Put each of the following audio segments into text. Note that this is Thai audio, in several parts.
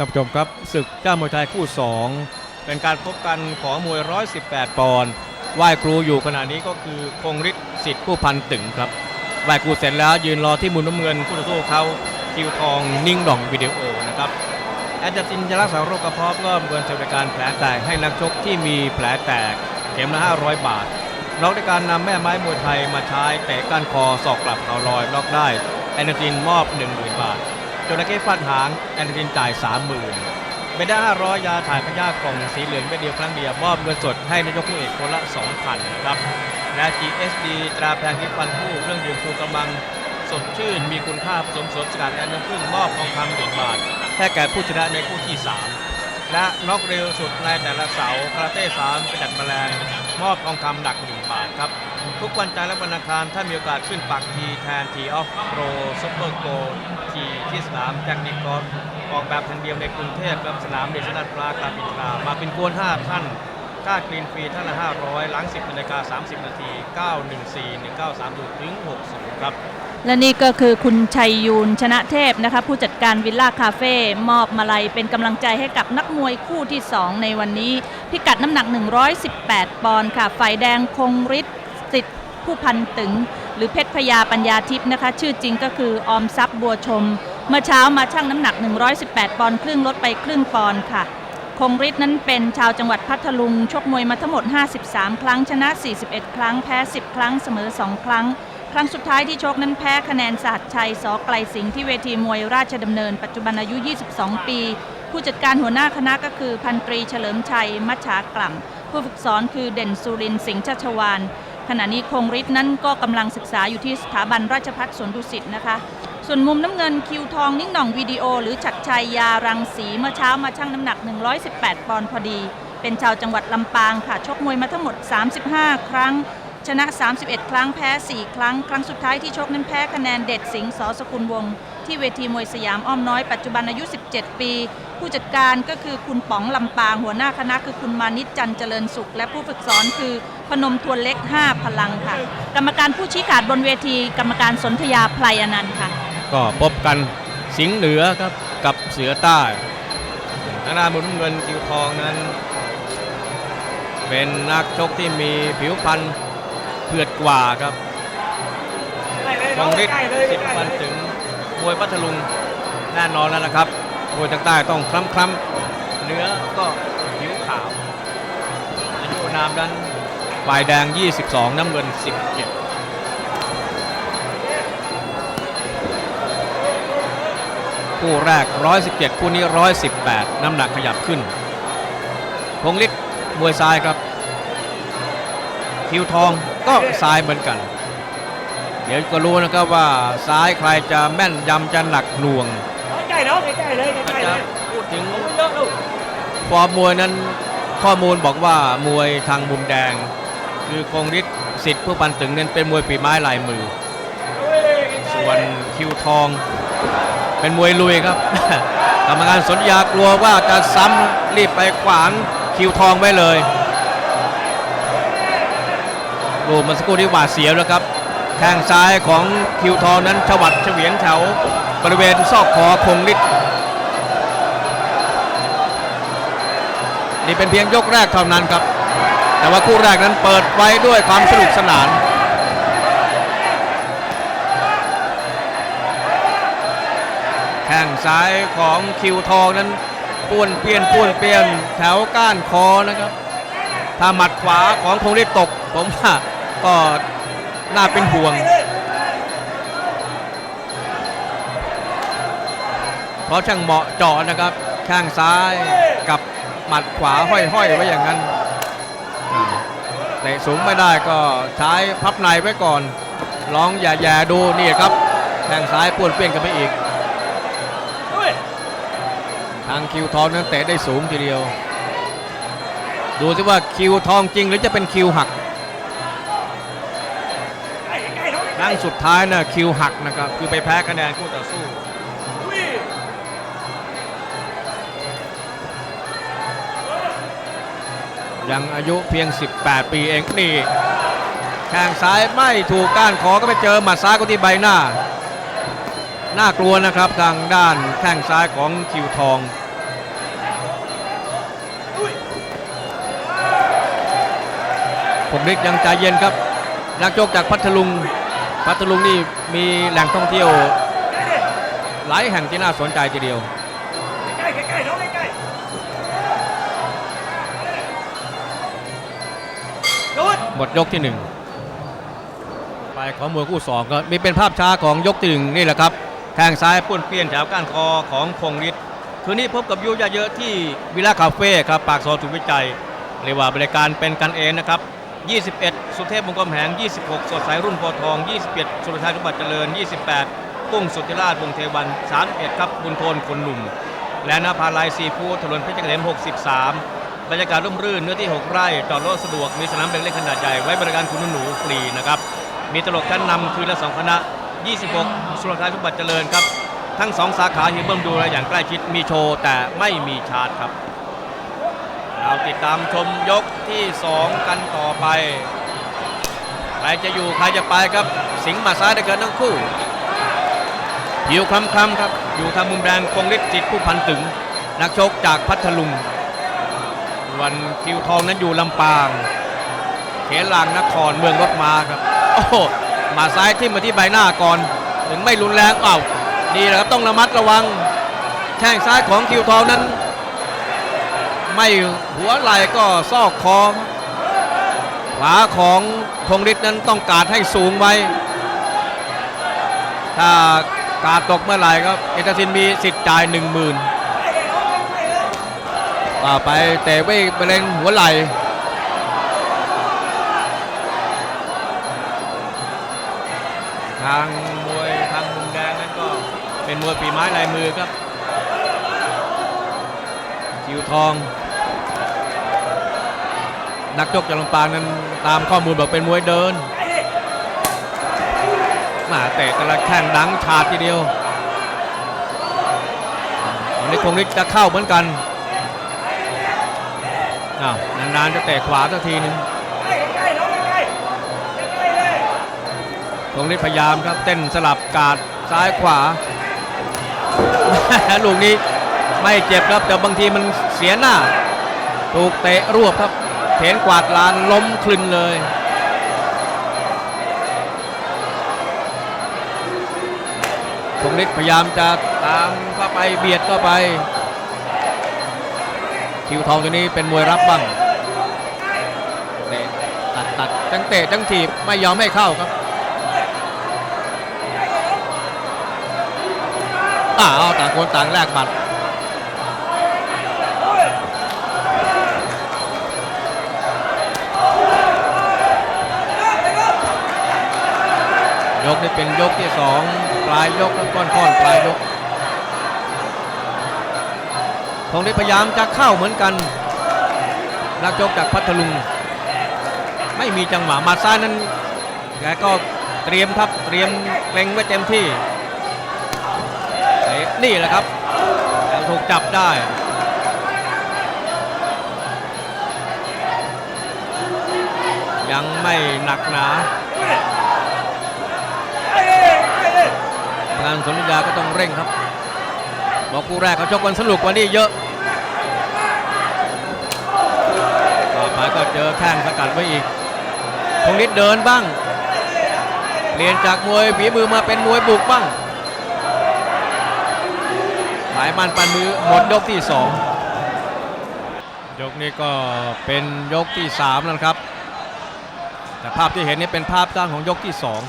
ท่านผู้ชมครับศึกเจ้ามวยไทยคู่ 2 เป็นการพบกันของมวย 118 ปอนด์ไหว้ครูอยู่ขณะนี้ก็คือคงฤทธิ์สิทธิ์ผู้พันตึงครับไหว้ครูเสร็จแล้วยืนรอที่มุมน้ำเงินคู่ต่อสู้เขาคิวทองนิ่งดองวิดีโอนะครับแอดจินจะรักษาโรคกระเพาะก็เบือนบริการแผลแตกให้นักชกที่มีแผลแตกเข็มละ 500 บาทล็อกในการนำแม่ไม้มวยไทยมาใช้เตะก้านคอศอกกลับเข่าลอยล็อกได้แอนจินมอบ 10,000 บาท จระเข้ฟาดหางแอนตินจ่าย 30,000เบด้า500 ยาถ่ายพยาธิกล่องสีเหลืองเม็ดเดียวครั้งเดียวมอบเงินสดให้นายกผู้เอกคนละ 2,000นะครับและ GSD ตราแพงที่ฟันผู้เครื่องดื่มชูกำลังสดชื่นมีคุณค่าผสมสดสกัดแอนน้ำผึ้งมอบทองคำหนึ่งบาทแค่แก่ผู้ชนะในคู่ที่ 3 และน็อกเร็วสุดในแต่ละเสาคาราเต้สามกระจัดแมลงมอบทองคำหนัก1บาทครับ ทุกวันจันทร์และวันอังคารถ้ามีโอกาสขึ้นปักทีแทนทีออฟโปรซุปเปอร์โก ทีที่สนามแจ็คนิคอสออกแบบทันเดียวในกรุงเทพกับสนามเดชนัทปลากามอินทรามาเป็นกวน 5 ท่าน ค่ากรีนฟรีท่านละ 500หลัง10นาฬิกา30 นาที 914 1930 ถึง 60 ครับ และนี่ก็คือคุณชัยยูนชนะเทพนะคะผู้จัดการวิลล่าคาเฟ่มอบมาลัยเป็นกำลังใจให้กับนักมวยคู่ที่ 2 ในวันนี้ พิกัดน้ำหนัก 118 ปอนด์ค่ะ ฝ่ายแดงคงฤทธิ์สิทธิ์ผู้พันตึง รือเพชรพยาปัญญาทิพย์นะคะ ชื่อจริงก็คือออมทรัพย์บัวชม เมื่อเช้ามาชั่งน้ำหนัก 118 ปอนด์ครึ่งลดไปครึ่งปอนด์ค่ะ คงฤทธิ์นั้นเป็นชาวจังหวัดพัทลุง ชกมวยมาทั้งหมด 53 ครั้งชนะ 41 ครั้งแพ้ 10 ครั้งเสมอ 2 ครั้ง ครั้งสุดท้ายที่ชกนั้นแพ้คะแนนสหัสชัยสอไกลสิงห์ที่เวทีมวยราชดำเนิน ปัจจุบันอายุ 22 ปี ผู้จัดการหัวหน้าคณะก็คือพันตรีเฉลิมชัยมัชชากล่ำผู้ฝึกสอนคือเด่นสุรินทร์สิงห์ชัชวาน ขณะนี้คงฤทธิ์นั้นก็กำลังศึกษาอยู่ที่สถาบันราชภัฏสวนดุสิตนะคะ ส่วนมุมน้ำเงินคิวทองนิ่งหน่องวิดีโอ หรือฉัดชัยยารังสีเมื่อเช้ามาชั่งน้ำหนัก 118 ปอนด์พอดี เป็นชาวจังหวัดลำปางค่ะ ชกมวยมาทั้งหมด 35 ครั้ง ชนะ 31 ครั้งแพ้ 4 ครั้ง ครั้งสุดท้ายที่ชกนั้นแพ้คะแนนเด็ดสิงห์สสกุลวงศ์ ที่เวทีมวยสยามอ้อมน้อยปัจจุบันอายุ 17 ปี ผู้จัดการก็คือคุณป๋องลำปางหัวหน้าคณะคือคุณมานิจจันทร์เจริญสุข และผู้ฝึกสอนคือพนมทวนเล็ก 5 พลังค่ะ กรรมการผู้ชี้ขาดบนเวที กรรมการสนธยาไพรอนันต์ค่ะ ก็พบกันสิงห์เหนือครับกับเสือใต้ทางด้านมุมน้ำเงินคิวทองนั้น เป็นนักชกที่มีผิวพรรณเผือดกว่าครับทองฤทธิ์สิบพันถึง มวยพัทลุงแน่นอนแล้วนะครับมวยทางใต้ต้องคล้ำๆเนื้อก็ผิวขาวอายุนามนั้นฝ่ายแดง 22 น้ำเงิน 17คู่แรก 117 คู่นี้ 118 น้ำหนักขยับขึ้น พงฤทธิ์มวยซ้ายครับ คิวทองก็ซ้ายเหมือนกัน ดี๋ยวก็รู้นะครับว่าซ้ายใครจะแม่นยำจะหนักหน่วงใกล้ๆเนาะใกล้ๆเลยใกถ้าล้ๆเลจะยพูดถึงเยอะลูกฟอร์มมวยนั้นข้อมูลบอกว่ามวยทางมุมแดง คือคงฤทธิ์สิทธิ์ผู้พันตึงนั้นเป็นมวยฝีไม้ลายมือ ส่วนคิวทอง เป็นมวยลุยครับกรรมการสนยากลัวว่าจะซ้ำรีบไปขวางคิวทองไว้เลยดูมันสักครู่ที่หวาดเสียวแล้วครับ แข้งซ้ายของคิวทองนั้นฉวัดเฉวียนแถวบริเวณซอกคอคงฤทธิ์นี่เป็นเพียงยกแรกเท่านั้นครับ แต่ว่าคู่แรกนั้นเปิดไว้ด้วยความสนุกสนานแข้งซ้ายของคิวทองนั้นป้วนเปี้ยนป้วนเปี้ยนแถวก้านคอนะครับ ถ้าหมัดขวาของคงได้ตกผมว่าก็ น่าเป็นห่วง เพราะช่างเหมาะเจาะนะครับ ข้างซ้ายกับหมัดขวาห้อยๆไว้อย่างนั้นอ่าเตะสูงไม่ได้ก็ใช้พับในไว้ก่อนลองอย่าแย่ๆดูนี่ครับแข้งซ้ายป้วนเปี้ยนกันไปอีก ทางคิวทองนั้นเตะได้สูงทีเดียว ดูสิว่าคิวทองจริงหรือจะเป็นคิวหัก ครั้งสุดท้ายนะคิวหักนะครับ คือไปแพ้คะแนนคู่ต่อสู้ยังอายุเพียง 18 ปีเองนี่แข้งซ้ายไม่ถูกก้านคอก็ไปเจอหมัดซ้ายก็ที่ใบหน้า น่ากลัวนะครับทางด้านแข้งซ้ายของคิวทองผมฤทธิ์ยังใจเย็นครับ นักโจกจากพัทลุง พัทลุงนี่มีแหล่งท่องเที่ยว หลายแห่งที่น่าสนใจทีเดียวใกล้ใกล้น้องใกล้หมดยกที่หนึ่งไปของมวยคู่สองก็มีเป็นภาพช้าของยกที่หนึ่งนี่แหละครับแข้งซ้ายป้วนเปี้ยนแถวก้านคอของคงฤทธิ์คืนนี้พบกับยูยาเยอะที่วิลล่าคาเฟ่ครับปากซอยถูกวิจัยเรียกว่าบริการเป็นกันเองนะครับ 21 สุเทพมงคลแหง 26 สดใสรุ่นโพทอง 21 สุรชัยสมบัติเจริญ 28 กุ้งสุทธิราชวงเทวัน 31 ครับ บุญโทนคนหนุ่ม และนภาลัยซีฟู้ดถนนเพชรเกษม 63 บรรยากาศร่มรื่นเนื้อที่ 6 ไร่จอดรถสะดวก มีสนามเด็กเล่นขนาดใหญ่ ไว้บริการคุณหนูฟรีนะครับ มีตลกชั้นนำคืนละ 2 คณะ 26 สุรชัยสมบัติเจริญครับ ทั้ง 2 สาขาเฮียเบิ้มดูแลอย่างใกล้ชิด มีโชว์แต่ไม่มีชาร์จครับ เราติดตามชมยกที่ 2 กันต่อไป ใครจะอยู่ใครจะไปครับ สิงห์มาซ้ายได้เกินทั้งคู่ผิวคล้ำครับ อยู่ทางมุมแดงคงฤทธิ์จิตผู้พันตึง นักชกจากพัทลุง วันคิวทองนั้นอยู่ลำปาง เขลางนครเมืองรถมาครับ โอ้โหมาซ้ายทิ่มาที่ใบหน้าก่อน ถึงไม่รุนแรงเอ้านี่แหละครับต้องระมัดระวัง แข้งซ้ายของคิวทองนั้น ไม่หัวไหล่ก็ซอกคอขวาของคงฤทธิ์นั้นต้องการให้สูงไว้ ถ้ากาดตกเมื่อไหร่ครับเอกสินมีสิทธิ์จ่ายหนึ่งหมื่นต่อไปเตะไว้บริเวณหัวไหล่ทางมวยทางมุมแดงนั้นก็เป็นมวยฝีไม้ลายมือครับคิวทอง นักชกจากลำปางนั้นตามข้อมูลบอกเป็นมวยเดินมาเตะแต่ละแข้งดังชาดทีเดียววันนี้คงฤทธิ์จะเข้าเหมือนกันอ้าวนานๆจะเตะขวาสักทีนึงคงฤทธิ์พยายามครับเต้นสลับกาดซ้ายขวาลูกนี้ไม่เจ็บครับแต่บางทีมันเสียหน้า ถูกเตะรวบครับ เถนกวาดลานล้มคลึนเลยคงฤทธิ์พยายามจะตามเข้าไปเบียดเข้าไป คิวทองตัวนี้เป็นมวยรับบ้างเตะตัดตัดจังเตะจังถีบไม่ยอมให้เข้าครับอ้าวต่างคนต่างแลกบัตร ยกนี่เป็นยกที่สองปลายยกครับค่อนๆปลายยกคงได้พยายามจะเข้าเหมือนกันนักชกจากพัทลุง ไม่มีจังหวะมาซ้ายนั้นแกก็เตรียมครับเตรียมเกรงไว้เต็มที่เตะนี่แหละครับถูกจับได้ยังไม่หนักหนาานสนธิยาก็ต้องเร่งครับบอกคู่แรกเขาชกกันสนุกกว่านี้เยอะต่อไปก็เจอแข้งสกัดไว้อีกคงนิดเดินบ้าง เปลี่ยนจากมวยฝีมือมาเป็นมวยบุกบ้างหมายมันปันมือหมดยกที่สองยกนี้ก็เป็นยกที่สามแล้วครับ แต่ภาพที่เห็นนี่เป็นภาพด้านของยกที่สอง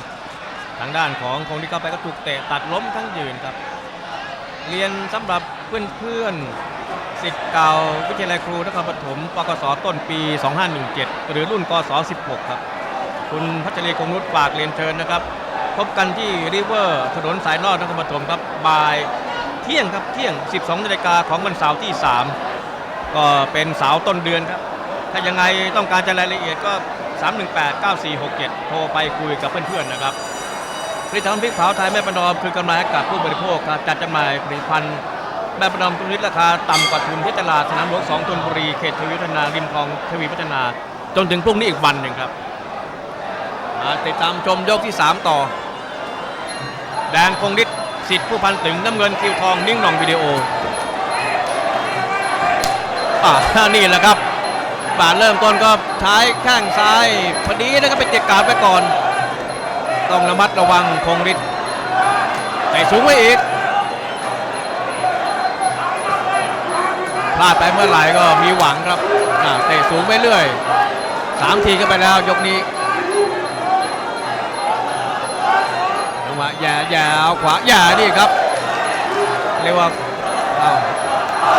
ทางด้านของคงที่เข้าไปก็ถูกเตะตัดล้มทั้งยืนครับ เรียนสำหรับเพื่อนๆสิทธิ์เก่าวิทยาลัยครูนครปฐมปกสต้นปี 2517 หรือรุ่นกศ16 ครับ คุณพัชรีคงนุชฝากเรียนเชิญนะครับ พบกันที่ริเวอร์ถนนสายนอกนครปฐมครับบ่ายเที่ยงครับเที่ยง 12นาฬิกาของวันเสาร์ที่ 3 ก็เป็นเสาร์ต้นเดือนครับ ถ้ายังไงต้องการจะรายละเอียดก็ 318 9467 โทรไปคุยกับเพื่อนๆนะครับ ผลิตภัณฑ์พริกเผาไทยแม่ประนอมคือกำไรให้กับผู้บริโภคครับจัดจำหน่ายผลิตภัณฑ์แม่ประนอมทุกชนิดราคาต่ำกว่าทุนที่ตลาดสนามหลวง2ธนบุรีเขตทวีวัฒนาริมคลองทวีพัฒนา จนถึงพรุ่งนี้อีกวันหนึ่งครับติดตามชมยกที่ 3 ต่อ แดงคงฤทธิ์สิทธิ์ผู้พันตึงน้ำเงินคิวทองนิ่งหนองวิดีโออ่านี่แหละครับบาเริ่มต้นก็ใช้แข้งซ้ายพอดีนะครับไปเก็บการดไปก่อน ต้องระมัดระวังคงฤทธิ์แต่สูงไว้อีกพลาดไปเมื่อไหร่ก็มีหวังครับเตะสูงไปเรื่อยสามทีก็ไปแล้วยกนี้จังหวะแย่แย่เอาขวาแย่นี่ครับเรียกว่าเอา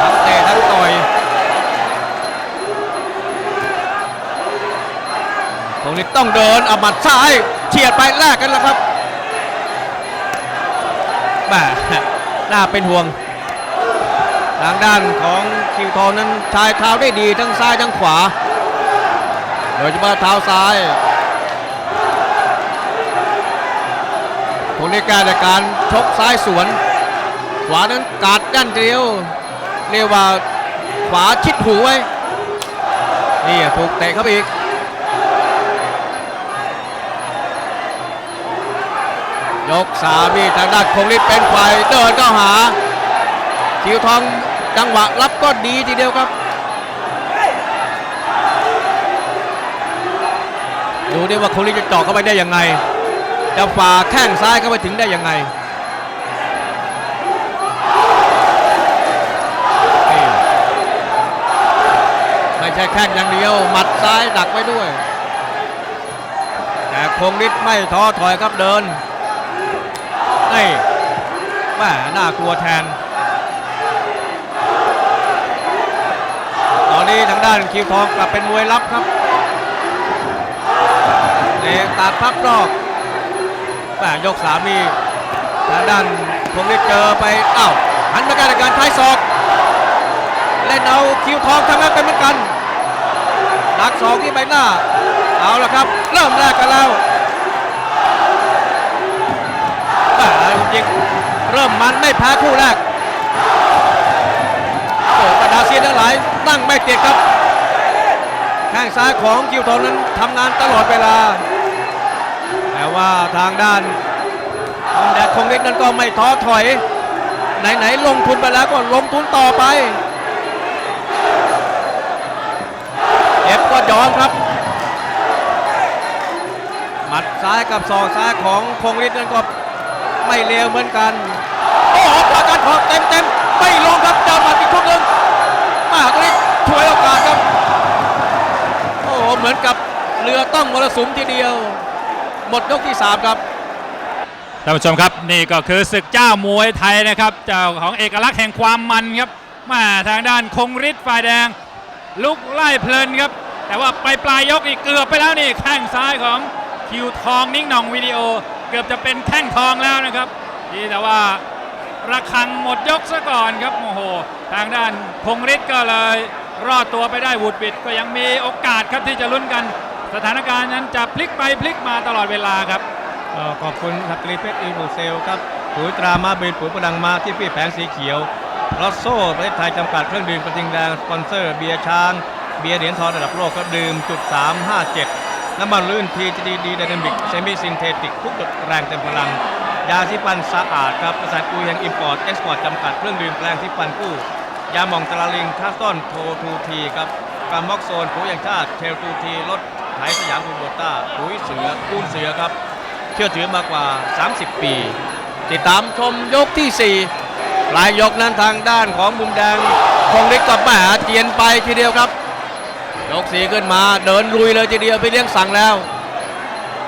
ทั้งเตะทั้งต่อยตรงนี้ต้องเดินอามัดซ้าย เฉียดไปแลกกันแล้วครับแหมน่าเป็นห่วง ทางด้านของคิวทองนั้นชายเท้าได้ดีทั้งซ้ายทั้งขวา โดยเฉพาะเท้าซ้ายตรงนี้การจากการชกซ้ายสวน ขวานั้นกาดด้านเดียว เรียกว่าขวาชิดหูไว้ นี่ถูกเตะเข้าไปอีก ยกสามีทางด้านคงฤทธิ์เป็นฝ่ายเดินเข้าหาคิวทองจังหวะรับก็ดีทีเดียวครับ ดูดิว่าคงฤทธิ์จะเจาะเข้าไปได้ยังไง จะฝ่าแข้งซ้ายเข้าไปถึงได้ยังไงไม่ใช่แข้งอย่างเดียวหมัดซ้ายดักไว้ด้วย แต่คงฤทธิ์ไม่ท้อถอยครับเดิน นี่แม่น่ากลัวแทน ตอนนี้ทางด้านคิวทองกลับเป็นมวยลับครับเอะตัดพับนอกแม่ยกสามนี่ทางด้านคงฤทธิ์เจอไปอ้าวหันมาการการใช้ศอกเล่นเอาคิวทองทำงานเป็นเหมือนกันดักสองที่ใบหน้า เอาละครับ เริ่มแรกกันแล้ว เริ่มมันไม่แพ้คู่แรกโอ้บรรดาเซียนทั้งหลายตั้งไม่ติดครับแข้งซ้ายของคิวทองนั้นทำงานตลอดเวลา แต่ว่าทางด้านคมแดดคงฤทธิ์นั้นก็ไม่ท้อถอย ไหนๆลงทุนไปแล้วก็ลงทุนต่อไปเอฟก็ยอมครับหมัดซ้ายกับศอกซ้ายของคงฤทธิ์นั้นก็ไม่เลวเหมือนกัน อ้โหปาการขอเต็มเต็มๆไม่ลงครับดินมาอีกชุดหนึ่งมาคงฤทธิ์ช่วยโอกาสครับ โอ้โหเหมือนกับเรือต้องมรสุมทีเดียว หมดยกที่ 3 ครับท่านผู้ชมครับนี่ก็คือศึกเจ้ามวยไทยนะครับเจ้าของเอกลักษณ์แห่งความมันครับมาทางด้านคงฤทธิ์ฝ่ายแดง ลุกไล่เพลินครับ แต่ว่าปลายปลายยกอีกเกือบไปแล้วนี่แข้งซ้ายของคิวทองนิ่งหน่องวิดีโอ เกือบจะเป็นแข้งทองแล้วนะครับที่แต่ว่า ระคังหมดยกซะก่อนครับโอ้โห ทางด้านคงฤทธิ์ก็เลย รอดตัวไปได้หวุดบิดก็ยังมีโอกาสครับที่จะลุ้นกัน สถานการณ์นั้นจะพลิกไปพลิกมาตลอดเวลาครับออขอบคุณสักรีเพชรอีบูเซลครับปุ๋ยตรามาเบนปุ๋ยประดังมาที่พี่แผงสีเขียวรอสโซ่ประเทศไทยจำกัดเครื่องดื่มกระทิงแดงสปอนเซอร์เบียร์ช้าง เบียร์เหรียญทองระดับโลกครับดื่มจุด357น้ำมันลื่นทีจีดีดีไดนามิกเซมิซินเทติกทุกจุดแรงเต็มพลัง ยาสีฟันสะอาดครับบริษัทอุยแห่งอิมพอร์ตเอ็กซ์พอร์ตจำกัดเครื่องดื่มแปลงที่ฟันกู้ ยาหม่องตราลิงคาสตอนโททูทีครับกามอกโซนปุ๋ยอย่างชาติเทลทูทีรถไถสยามคูโบต้าปุ๋ยเสือคูนเสือครับ เชื่อถือมากว่า 30 ปี ติดตามชมยกที่ 4 ปลายยกนั้นทางด้านของมุมแดงคงฤทธิ์กับแหมเจียนไปทีเดียวครับ ยกสีขึ้นมาเดินลุยเลยทีเดียวไปเลี้ยงสั่งแล้ว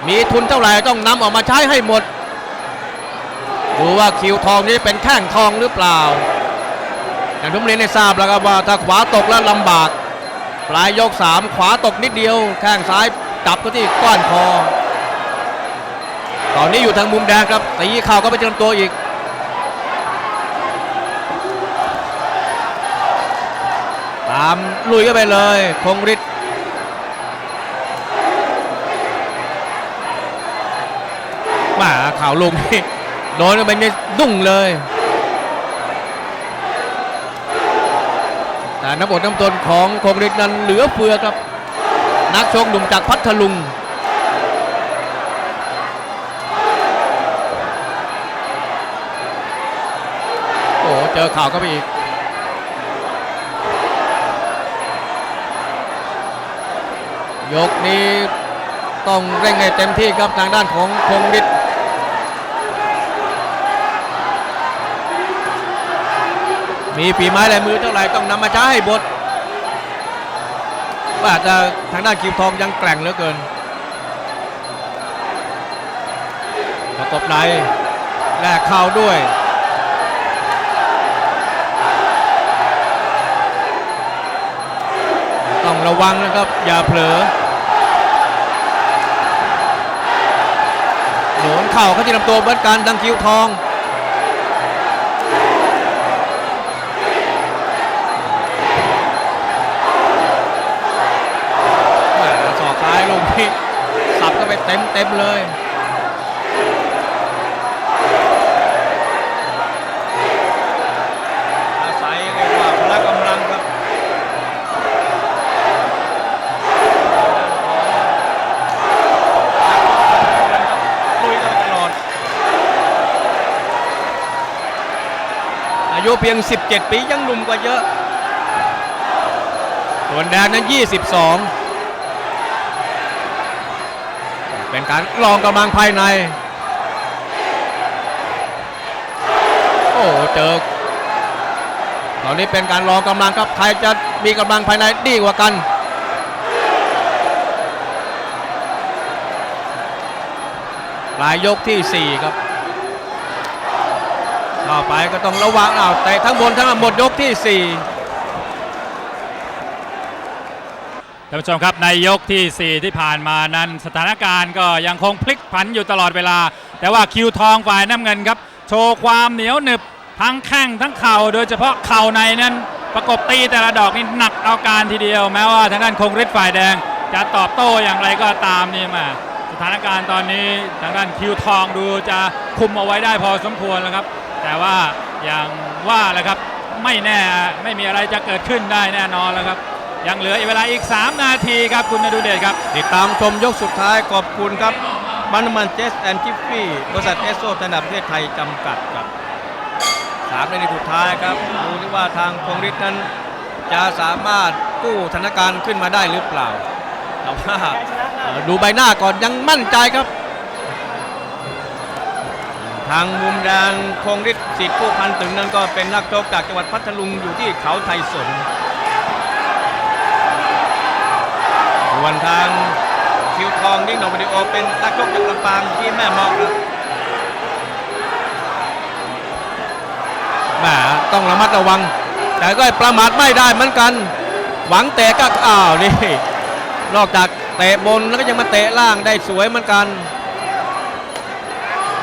มีทุนเท่าไหร่ต้องนำออกมาใช้ให้หมด ดูว่าคิวทองนี้เป็นแข้งทองหรือเปล่า อย่างที่มเรียนให้ทราบแล้วครับว่าถ้าขวาตกแล้วลำบาก ปลายยก3ขวาตกนิดเดียวแข้งซ้ายจับก็ที่ก้านคอ ตอนนี้อยู่ทางมุมแดงครับตีเข่าก็ไปเตรียมตัวอีกตามลุยกันไปเลยคงฤทธิ์มาข่าวลงนี่ โดนไปนี่ดุ้งเลยแต่น้ำอดน้ำตนของคงฤทธิ์นั้นเหลือเฟือครับ นักชกหนุ่มจากพัทลุงโอ้เจอข่าวก็ไปอีกยกนี้ต้องเร่งให้เต็มที่ครับทางด้านของคงฤทธิ์ มีฝีไม้ลายมือเท่าไหร่ต้องนำมาใช้ให้บทว่าจะทางด้านคิวทองยังแกร่งเหลือเกินประกบในแลกเข่าด้วยต้องระวังนะครับ อย่าเผลอโหนเข่าเขาที่ลำตัวเหมือนกันดังคิวทอง เพียง 17 ปียังหนุ่มกว่าเยอะ ส่วนแดงนั้น 22 เป็นการลองกำลังภายใน โอ้เจอตอนนี้เป็นการลองกำลังครับใครจะมีกำลังภายในดีกว่ากันปลายยกที่ 4 ครับ เข้าไปก็ต้องระวังอ้าวเตะทั้งบนทั้งล่างหมดยกที่ท่านผู้ชมครับในยกที่ 4 ที่ผ่านมานั้น สถานการณ์ก็ยังคงพลิกผันอยู่ตลอดเวลา แต่ว่าคิวทองฝ่ายน้ำเงินครับ โชว์ความเหนียวหนึบทั้งแข้งทั้งเข่าโดยเฉพาะเข่าในนั้นประกบตีแต่ละดอกนี่หนักเอาการทีเดียว แม้ว่าทางด้านคงฤทธิ์ฝ่ายแดง จะตอบโต้อย่างไรก็ตามนี่มาสถานการณ์ตอนนี้ทางด้านคิวทองดูจะคุมเอาไว้ได้พอสมควรแล้วครับ แต่ว่าอย่างว่าแหละครับไม่แน่ไม่มีอะไรจะเกิดขึ้นได้แน่นอนแล้วครับ ยังเหลือเวลาอีก 3 นาทีครับคุณนดูเดชครับ ติดตามชมยกสุดท้ายขอบคุณครับมันมันเจสแอนจิฟฟี่บริษัทเอสโซธนาประเทศไทยจำกัดครับสามนาทีสุดท้ายครับดูที่ว่าทางพงฤทธิ์นั้นจะสามารถกู้สถานการณ์ขึ้นมาได้หรือเปล่าแต่ว่าดูใบหน้าก่อนยังมั่นใจครับ ทางมุมแดงคงฤทธิ์สิทธิ์ผู้พันตึงนั้นก็เป็นนักชกจากจังหวัดพัทลุงอยู่ที่เขาไทยสนส่วนทางคิวทองนิ่งหนองวิดีโอเป็นนักชกจากลำปางที่แม่มอกครับแหมต้องระมัดระวัง แต่ก็ประมาทไม่ได้เหมือนกัน หวังเตะก็อ้าวนี่นอกจากเตะบนแล้วก็ยังมาเตะล่างได้สวยเหมือนกัน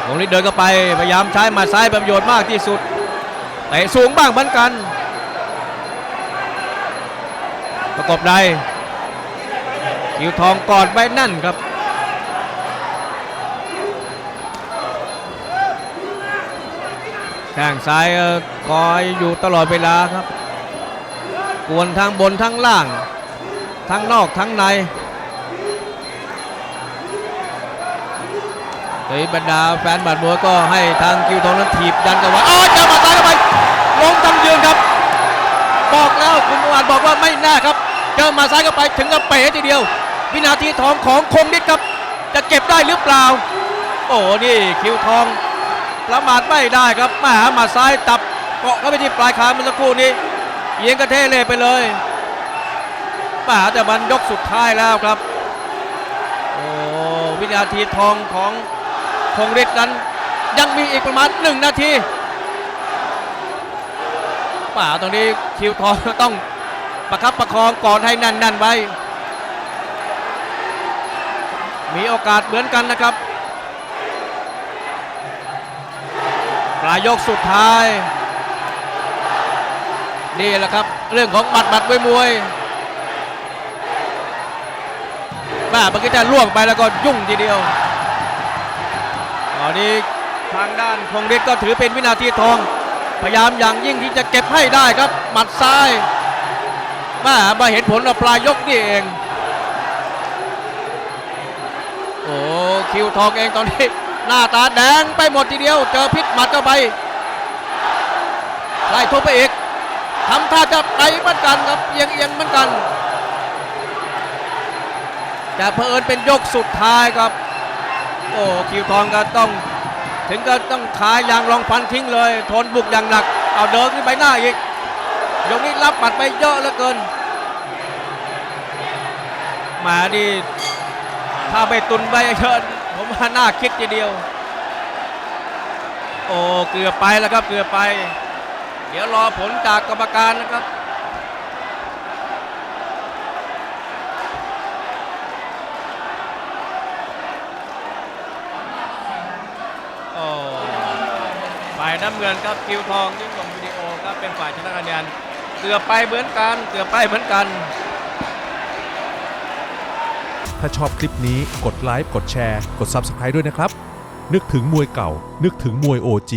ตรงนี้เดินเข้าไปพยายามใช้หมาซ้ายประโยชน์มากที่สุดเตะสูงบ้างเหมือนกัน ประกบในคิวทองกอดไว้นั่นครับแข้งซ้ายคอยอยู่ตลอดเวลาครับ กวนทั้งบนทั้งล่าง ทั้งนอกทั้งใน เฮ้ยบรรดาแฟนบัตรมวยก็ให้ทางคิวทองนั้นถีบยันกันไว้อ้าวจอหมาซ้ายเข้าไปลงทั้งยืนครับ บอกแล้วคุณอวานบอกว่าไม่น่าครับ เจอมาซ้ายเข้าไปถึงกับเป๋ทีเดียว วินาทีทองของคมนิดครับ จะเก็บได้หรือเปล่า โอ้นี่คิวทองประมาทไม่ได้ครับมาหามาซ้ายตับเกาะเข้าไปที่ปลายคาเมื่อสักครู่นี้เอียงกระเทเลไปเลยมาหาแต่มันยกสุดท้ายแล้วครับ โอ้วินาทีทองของ คงฤทธิ์นั้นยังมีอีกประมาณหนึ่งนาทีป่าตรงนี้คิวทองต้องประคับประคองก่อนให้แน่นไว้ มีโอกาสเหมือนกันนะครับ ปลายยกสุดท้าย นี่แหละครับ เรื่องของหมัดหมัดมวยมวยแม่เมื่อกี้จะล่วงไปแล้วก็ยุ่งทีเดียว ตอนนี้ทางด้านคงฤทธิ์ก็ถือเป็นวินาทีทอง พยายามอย่างยิ่งที่จะเก็บให้ได้ครับ หมัดซ้ายม่มาเห็นผลปลายยกนี่เอง โอ้คิวทองเองตอนนี้ หน้าตาแดงไปหมดทีเดียว เจอพิษหมัดเข้าไปไล่ทุบไปอีกทำท่าจะไปเหมือนกันครับเอียงเอียงๆเหมือนกันจะเผอิญเป็นยกสุดท้ายครับ โอ้คิวทองก็ต้อง ถึงก็ต้องขายางรองฟันทิ้งเลย ทนบุกอย่างหนัก เอาเดินขึ้นไปหน้าอีกยกนี้รับปัดไปเยอะเหลือเกินหมาดีถ้าไปตุนไปเยอะผมว่าน่าคิดทีเดียว โอ้เกือบไปแล้วครับเกือบไป เดี๋ยวรอผลจากกรรมการนะครับายน้ำเงินครับคิวทองยิ่งกว่าวิดีโอครับเป็นฝ่ายชนะคะแนนเกือบไปเหมือนกันเกือบไปเหมือนกัน ถ้าชอบคลิปนี้กดไลค์กดแชร์ กด Subscribe ด้วยนะครับ นึกถึงมวยเก่า นึกถึงมวย OG